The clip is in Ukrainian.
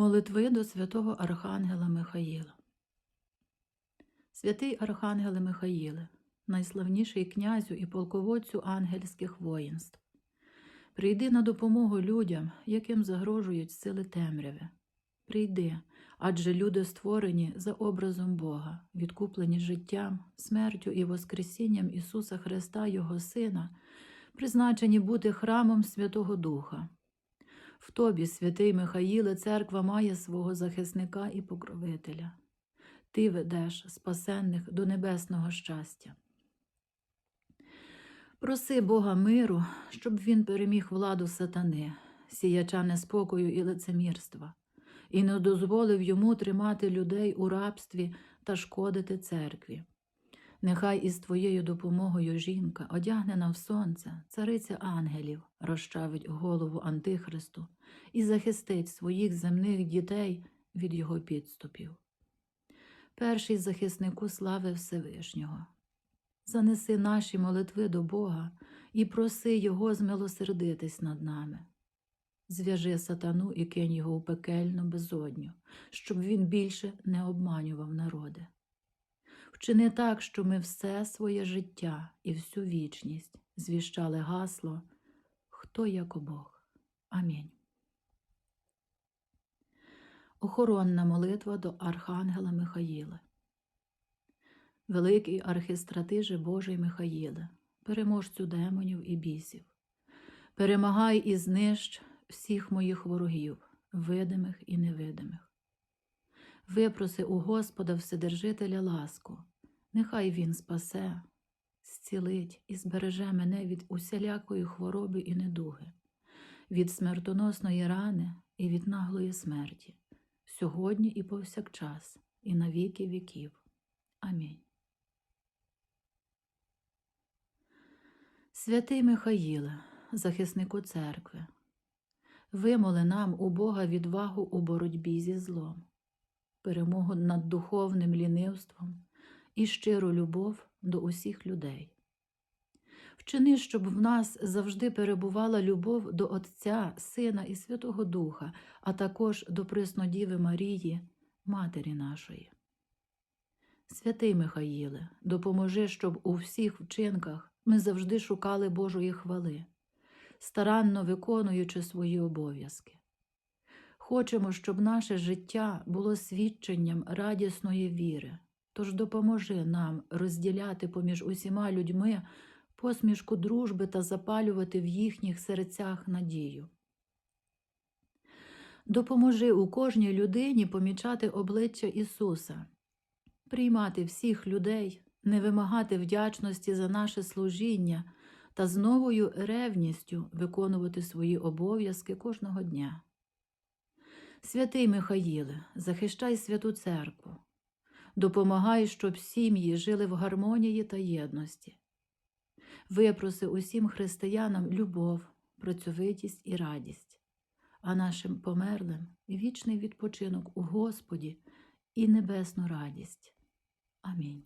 Молитви до святого Архангела Михаїла. Святий Архангеле Михаїле, найславніший князю і полководцю ангельських воїнств. Прийди на допомогу людям, яким загрожують сили темряви. Прийди, адже люди створені за образом Бога, відкуплені життям, смертю і Воскресінням Ісуса Христа, Його Сина, призначені бути храмом Святого Духа. В тобі, святий Михаїле, церква має свого захисника і покровителя. Ти ведеш спасенних до небесного щастя. Проси Бога миру, щоб він переміг владу сатани, сіяча неспокою і лицемірства, і не дозволив йому тримати людей у рабстві та шкодити церкві. Нехай із твоєю допомогою жінка, одягнена в сонце, цариця ангелів, розчавить голову Антихристу і захистить своїх земних дітей від його підступів. Перший захиснику слави Всевишнього. Занеси наші молитви до Бога і проси Його змилосердитись над нами. Зв'яжи сатану і кинь його у пекельну безодню, щоб він більше не обманював народи. Вчини так, що ми все своє життя і всю вічність звіщали гасло Хто як Бог. Амінь. Охоронна молитва до Архангела Михаїла. Великий архистратиже Божий Михаїле, переможцю демонів і бісів, перемагай і знищ всіх моїх ворогів, видимих і невидимих. Випроси у Господа Вседержителя ласку, нехай Він спасе, зцілить і збереже мене від усілякої хвороби і недуги, від смертоносної рани і від наглої смерті, сьогодні і повсякчас, і на віки віків. Амінь. Святий Михаїле, захиснику церкви, вимоли нам у Бога відвагу у боротьбі зі злом, перемогу над духовним лінивством і щиру любов до усіх людей. Вчини, щоб в нас завжди перебувала любов до Отця, Сина і Святого Духа, а також до Преснодіви Марії, Матері нашої. Святий Михаїле, допоможи, щоб у всіх вчинках ми завжди шукали Божої хвали, старанно виконуючи свої обов'язки. Хочемо, щоб наше життя було свідченням радісної віри, тож допоможи нам розділяти поміж усіма людьми посмішку дружби та запалювати в їхніх серцях надію. Допоможи у кожній людині помічати обличчя Ісуса, приймати всіх людей, не вимагати вдячності за наше служіння та з новою ревністю виконувати свої обов'язки кожного дня. Святий Михаїле, захищай святу церкву, допомагай, щоб сім'ї жили в гармонії та єдності. Випроси усім християнам любов, працьовитість і радість, а нашим померлим вічний відпочинок у Господі і небесну радість. Амінь.